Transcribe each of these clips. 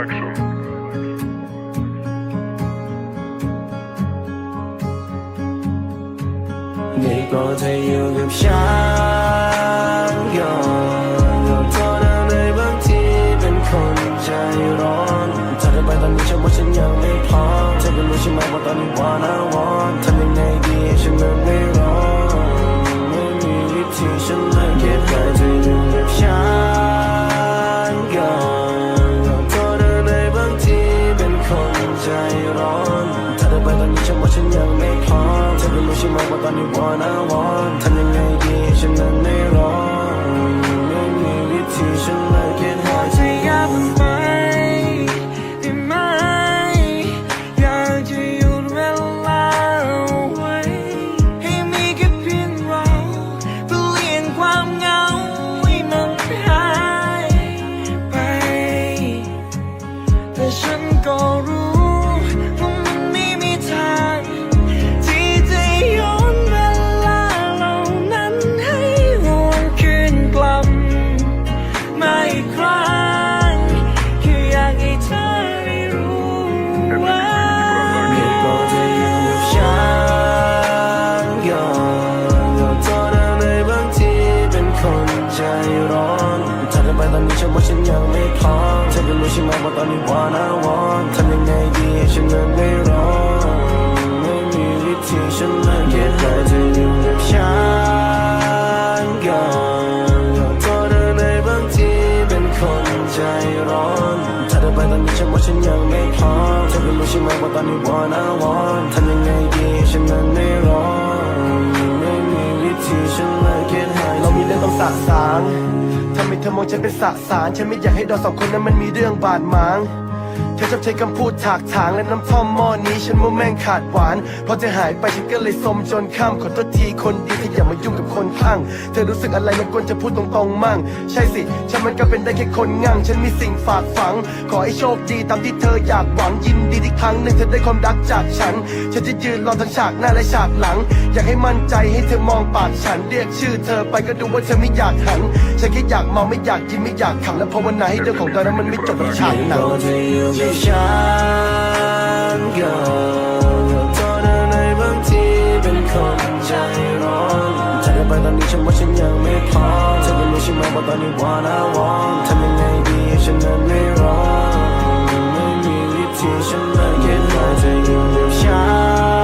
Production. ได้โปรด ตอนนี้ wanna want ทำยังไง รู้ใช่ไหมว่าตอนนี้ wanna want ทำยังไงดีให้ฉันนั้นไม่ร้อนไม่มีวิธีฉันเลยเก็บไว้เธออยู่กับฉันก่อนขอโทษเธอในบางทีเป็นคนใจร้อนถ้าเธอไปตอนนี้ฉันว่าฉันยังไม่พร้อมเธอก็รู้ใช่ไหมว่าตอนนี้ wanna want ทำยังไมเธอมองฉันเป็นสสาร ฉันไม่อยากให้เราสองคนนั้นมันมีเรื่องบาดหมางเธอชอบใช้คำพูดถากถางและน้ำท่อมหม้อนี้ ฉันว่าแม่งขาดหวานพอเธอหายไปฉันก็เลยสมจนข้ามขอโทษทีคนดีที่อย่ามายุ่งกับคนข้าง เธอรู้สึกอะไรมันควรจะพูดตรงๆมั่ง ใช่สิ ฉันมันก็เป็นได้แค่คนงั่ง ฉันมีสิ่งฝากฝัง ขอให้โชคดีตามที่ เธออยากหวังยินดีที่ครั้งหนึ่งเธอได้ความรักจากฉัน ฉันจะยืนรอทั้งฉากหน้าและฉากหลัง อยากให้มั่นใจให้เธอมองปากฉัน เรียกชื่อเธอไปก็ดูว่าเธอไม่อยากหัน ฉันแค่อยากเมาไม่อยากกินไม่อยากขำและภาวนาให้เรื่องของเรานั้นมันไม่จบแบบฉากหนังก็จะอยู่กับฉันก่อนอโทษในบางทีเป็นคนใจร้อนเธอจไปตอนนี้ฉันว่าฉันยังไม่พร้อมเธอก็รู้ใช่ไหมว่าตอนนี้ wanna want ทำยังไงดีให้ฉันนั้นไม่ร้อน มีวิธีฉันเลยเ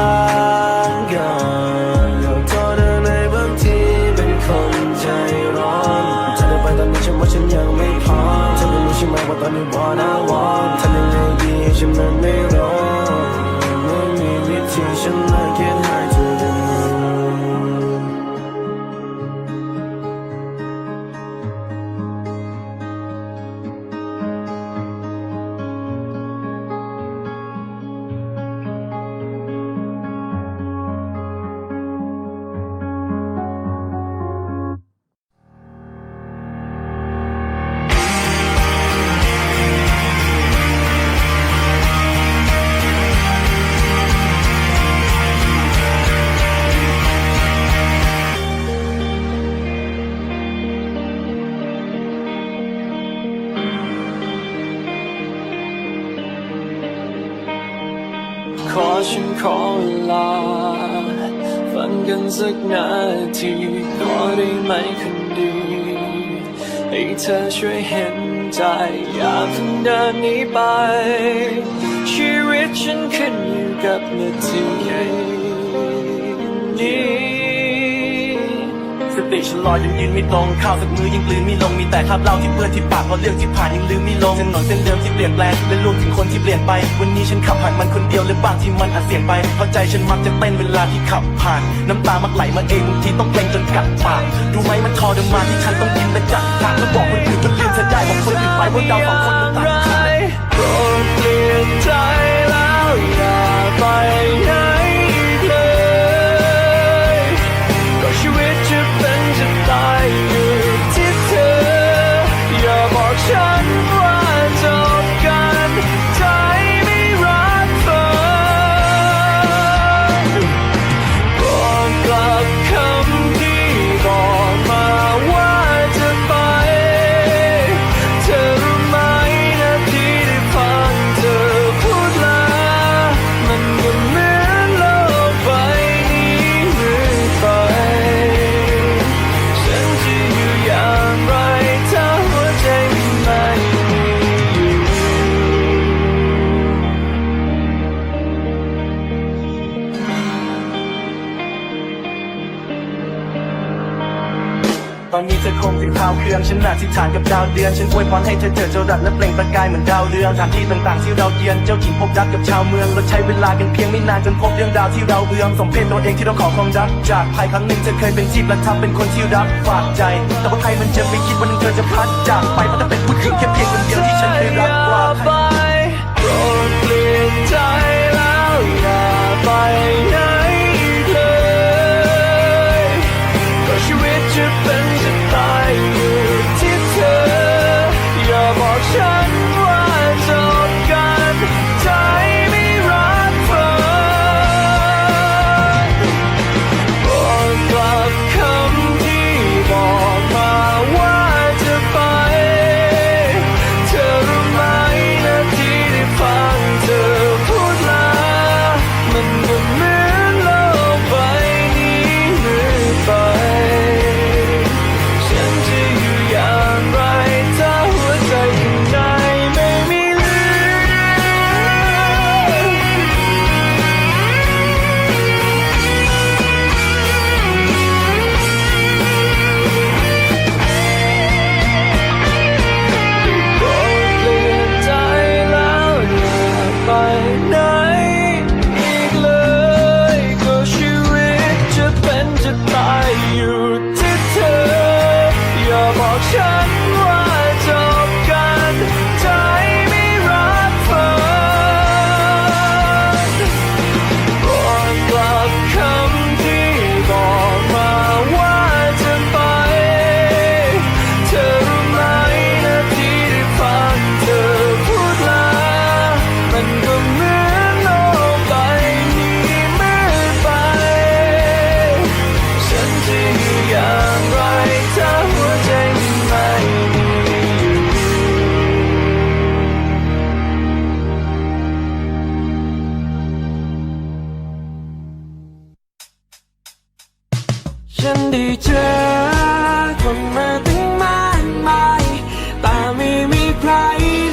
ขอฉันขอเวลาฟังกันสักนาทีขอได้ไหมคนดีให้เธอช่วยเห็นใจ อย่าเพิ่งเดินหนีไป ชีวิตฉันขึ้นอยู่กับนาทีนี้ ติฉันลอยยังยืนไม่ตรงข้าวสักมือยังกลืนไม่ลงมีแต่คราบเหล้าที่เปื้อนที่ปากเพราะเรื่องที่ผ่านยังลืมไม่ลงถนนเส้นเดิมที่เปลี่ยนแปลงและรวมถึงคนที่เปลี่ยนไป วันนี้ฉันขับผ่านมันคนเดียวหรือบางที่มันอาจเสี่ยงไปเพราะใจฉันมักจะเต้นเวลาที่ขับผ่าน น้ำตามักไหลมาเองบางทีต้องเกรงจนกัดปากรู้ไหมมันทรมานที่ฉันต้องกินและจัดทางแล้วบอกคนอื่นว่าลืมเธอได้บอกคนอื่นไปว่าเราสองคนนั้นต่างกันโปรดเปลี่ยนใจ ฐานกับดาวเดือน ฉันอวยพรให้เธอเจอเจ้ารัดและเปล่งประกายเหมือนดาวเรืองสถานที่ต่างๆที่เราเยือนเจ้าถิ่นพบรักกับชาวเมืองเราใช้เวลากันเพียงไม่นานจนพบเรื่องราวที่เราเอือมสมเพศตัวเองที่เราขอความรัก จากภายครั้งหนึ่งเธอเคยเป็นชีพและทำเป็นคนที่รักฝากใจ แต่ว่าใครมันจะไปคิดว่าหนึงเธอจะพัดจากไปเพราะเธอเป็นผู้หญิงแค่เพียงคนเดียวที่ฉันเคยรักกว่า ฉันได้เจอคนมาตั้งมากมายแต่ไม่มีใคร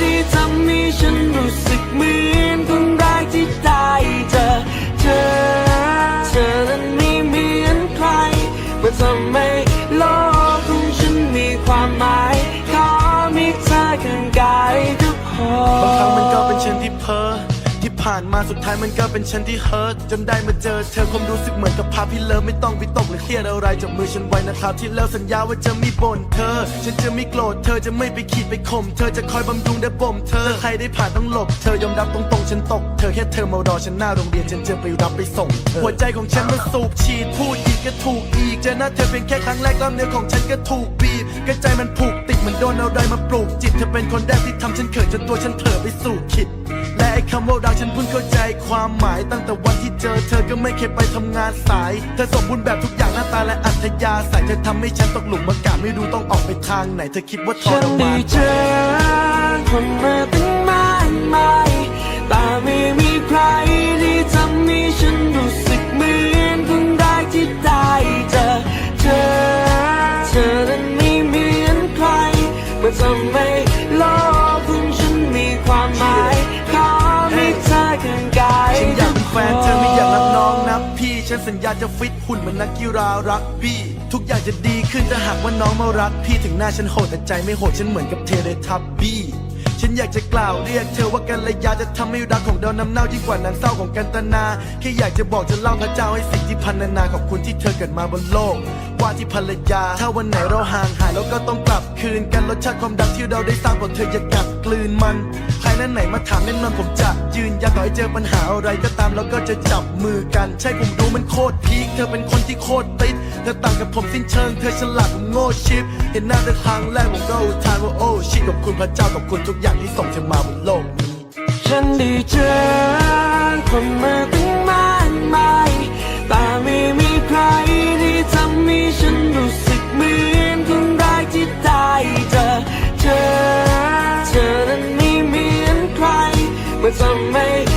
ที่ทำให้ฉันรู้สึกเหมือนคนแรกที่ได้เจอเธอ เธอนั้นไม่เหมือนใครมาทำให้โลกของฉันมีความหมายขอมีเธอข้างกายก็พอบางครั้งมันก็เป็นฉันที่เพ้อ ผ่านมาสุดท้ายมันก็เป็นฉันที่เฮิร์ตจนได้มาเจอเธอความรู้สึกเหมือนกับพาพี่เลิฟไม่ต้องวิตกหรือเครียดอะไรจับมือฉันไว้นะครับที่แล้วสัญญาว่าจะไม่บ่นเธอ ฉันจะไม่โกรธเธอจะไม่ไปขีดไปข่มเธอจะคอยบำรุงและบ่มเธอใครได้ผ่านต้องหลบเธอยอมรับตรงๆฉันตกเธอแค่เธอมารอฉันหน้าโรงเรียนฉันจะไปรับไปส่งเธอหัวใจของฉันมันสูบฉีดพูดอีกก็ถูกอีกเจอหน้าเธอเพียงแค่ครั้งแรกกล้ามเนื้อของฉันก็ถูกบีบกระใจมันผูกติดเหมือนโดนเอาใดมาปลูกจิตเธอเป็นคนแรกที่ทำฉันเขินจนตัวฉันเผลอไปสู่ขิด และไอ้คำว่ารักฉันเพิ่งเข้าใจความหมายตั้งแต่วันที่เจอเธอก็ไม่เคยไปทำงานสาย เธอสมบูรณ์แบบทุกอย่างหน้าตาและอัธยาศัยเธอทำให้ฉันตกหลุมอากาศไม่รู้ต้องออกไปทางไหนเธอคิดว่าทฉัรนมาได้นเจอคนมาตั้งมากมายแต่ไม่มีใครที่ทำให้ฉันรู้สึกเหมือนคนแรกที่ได้เจอเธอเธอนั้นไม่เหมือนใครมาทำให้ แฟนเธอไม่อยากนับน้องนับพี่ ฉันสัญญาจะฟิตหุ่นเหมือนนักกีฬารักบี้ ทุกอย่างจะดีขึ้นถ้าหากว่าน้องมารักพี่ถึงหน้าฉันโหดแต่ใจไม่โหดฉันเหมือนกับเทเลทับบี้ อยากจะกล่าวเรียกเธอว่ากันระยาจะทำให้รักของเราน้ำเน่ายิ่งกว่านั้นเศร้าของกันตนาแค่อยากจะบอกจะเล่าพระเจ้าให้สิ่งที่พันนาขอบคุณที่เธอเกิดมาบนโลก ว่าที่ภรรยา ถ้าวันไหนเราห่างหายเราก็ต้องกลับคืนกันรสชาติความรักที่เราได้สร้างบนเธออย่ากัดกลืนมันใครนั้นไหนมาถามแน่นอนผมจะยืนยันต่อให้เจอปัญหาอะไรก็ตามเราก็จะจับมือกัน ใช่ผมรู้มันโคตรพีคเธอเป็นคนที่โคตรติด เธอต่างกับผมสิ้นเชิง เธอฉลาดผมโง่ชิป เห็นหน้าเธอครั้งแรกผมก็อุทานว่าโอ้ชิขอบคุณพระเจ้าขอบคุณทุกอย่างที่ส่งเธอมาบนโลกนี้ ฉันได้เจอคนมาตั้งมากมายแต่ไม่มีใครที่ทำให้ฉันรู้สึกเหมือนคนแรกที่ได้เจอเธอเธอนั้นไม่เหมือนใครมาทำให้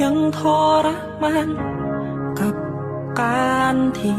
ยังทรมานกับการที่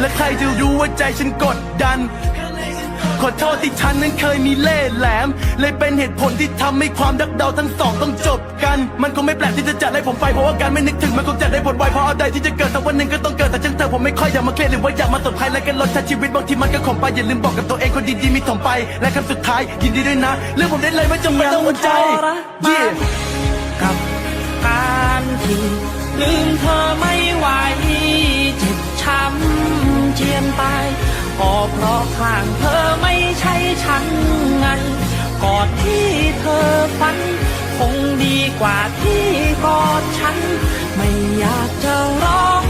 และใครจะรู้ว่าใจฉันกดดัน ขอโทษที่ฉันนั้นเคยมีเล่ห์แหลม เลยเป็นเหตุผลที่ทำให้ความรักเราทั้งสองต้องจบกัน มันคงไม่แปลกที่จะจัดให้ผมไปเพราะว่าการไม่นึกถึงมันคงจะได้ผลไวเพราะอะไรที่จะเกิดแต่วันหนึ่งก็ต้องเกิดแต่ฉันเธอผมไม่ค่อยอยากมาเครียดหรือว่าอยากมาสนใครและกันลดชชีวิตบางทีมันก็ขมไปอย่าลืมบอกกับตัวเองคนดีๆมีถมไป และคำสุดท้ายยินดีด้วยนะเรื่องผมได้เลยไม่จำเป็นต้องหัวใจ yeah กับการที่ลืมเธอไม่ไหวเจ็บ ช้ำเจียนตายก็เพราะข้างเธอไม่ใช่ฉันไงกอดที่เธอฝัน คงดีกว่าที่กอดฉัน ไม่อยากจะร้อง